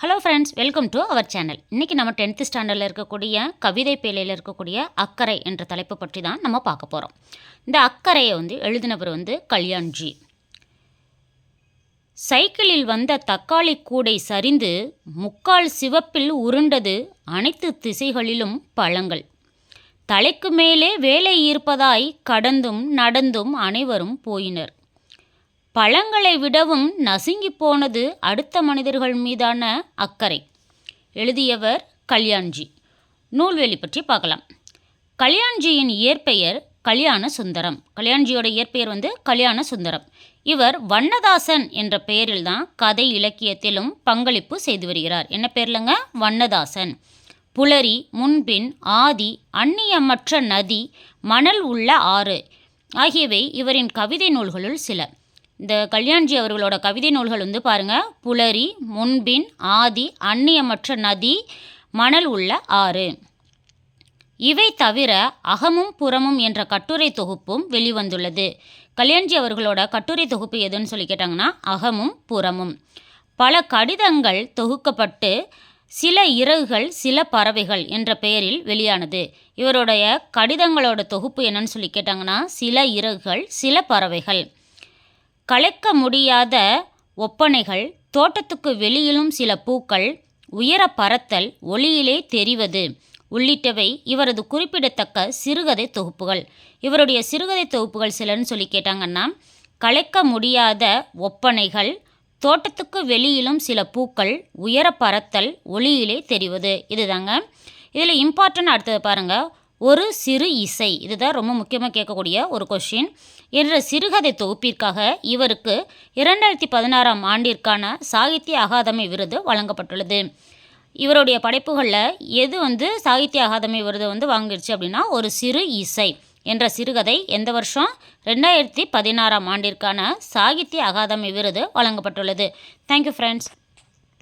Hello friends welcome to our channel இன்றைக்கி நம்ம tenth ஸ்டாண்டர்டில் இருக்கக்கூடிய கவிதை பேலையில் இருக்கக்கூடிய அக்கறை என்ற தலைப்பு பற்றி தான் நம்ம பார்க்க போகிறோம் இந்த அக்கறையை வந்து எழுதினவர் வந்து கல்யாண்ஜி. சைக்கிளில் வந்த தக்காளி கூடை சரிந்து முக்கால் சிவப்பில் உருண்டது அனைத்து திசைகளிலும் பழங்கள். தலைக்கு மேலே வேலை இருப்பதாய் கடந்தும் நடந்தும் அனைவரும் போயினர். பழங்களை விடவும் நசுங்கி போனது அடுத்த மனிதர்கள் மீதான அக்கறை. எழுதியவர் கல்யாண்ஜி. நூல்வெளி பற்றி பார்க்கலாம். கல்யாண்ஜியின் இயற்பெயர் கல்யாண சுந்தரம் கல்யாண்ஜியோட இயற்பெயர் வந்து கல்யாண சுந்தரம் இவர் வண்ணதாசன் என்ற பெயரில் தான் கதை இலக்கியத்திலும் பங்களிப்பு செய்து வருகிறார். என்ன பேர்லங்க? வண்ணதாசன். புலரி முன்பின் ஆதி அந்நியமற்ற நதி மணல் உள்ள ஆறு ஆகியவை இவரின் கவிதை நூல்களுள் சில. இந்த கல்யாண்ஜி அவர்களோட கவிதை நூல்கள் வந்து பாருங்கள் புலரி முன்பின் ஆதி அந்நியமற்ற நதி மணல் உள்ள ஆறு. இவை தவிர அகமும் புறமும் என்ற கட்டுரை தொகுப்பும் வெளிவந்துள்ளது. கல்யாண்ஜி அவர்களோட கட்டுரை தொகுப்பு எதுன்னு சொல்லி கேட்டாங்கன்னா அகமும் புறமும். பல கடிதங்கள் தொகுக்கப்பட்டு சில இறகுகள் சில பறவைகள் என்ற பெயரில் வெளியானது. இவருடைய கடிதங்களோட தொகுப்பு என்னன்னு சொல்லி கேட்டாங்கன்னா சில இறகுகள் சில பறவைகள். கலைக்க முடியாத ஒப்பனைகள் தோட்டத்துக்கு வெளியிலும் சில பூக்கள் உயர பறத்தல் ஒளியிலே தெரிவது. உள்ளிட்டவை இவரது குறிப்பிடத்தக்க சிறுகதை தொகுப்புகள். இவருடைய சிறுகதை தொகுப்புகள் சிலன்னு சொல்லி கேட்டாங்கன்னா கலைக்க முடியாத ஒப்பனைகள் தோட்டத்துக்கு வெளியிலும் சில பூக்கள் உயர பறத்தல் ஒளியிலே தெரிவது. இதுதாங்க. இதில் இம்பார்ட்டன்ட் அடுத்தது பாருங்கள் ஒரு சிறு இசை. இதுதான் ரொம்ப முக்கியமாக கேட்கக்கூடிய ஒரு கொஷின் என்ற சிறுகதை தொகுப்பிற்காக இவருக்கு இரண்டாயிரத்தி பதினாறாம் ஆண்டிற்கான சாகித்ய அகாதமி விருது வழங்கப்பட்டுள்ளது. இவருடைய படைப்புகளில் எது வந்து சாகித்ய அகாதமி விருது வந்து வாங்கிடுச்சு அப்படின்னா ஒரு சிறு இசை என்ற சிறுகதை எந்த வருஷம்? ரெண்டாயிரத்தி பதினாறாம் ஆண்டிற்கான சாகித்ய அகாதமி விருது வழங்கப்பட்டுள்ளது. Thank you friends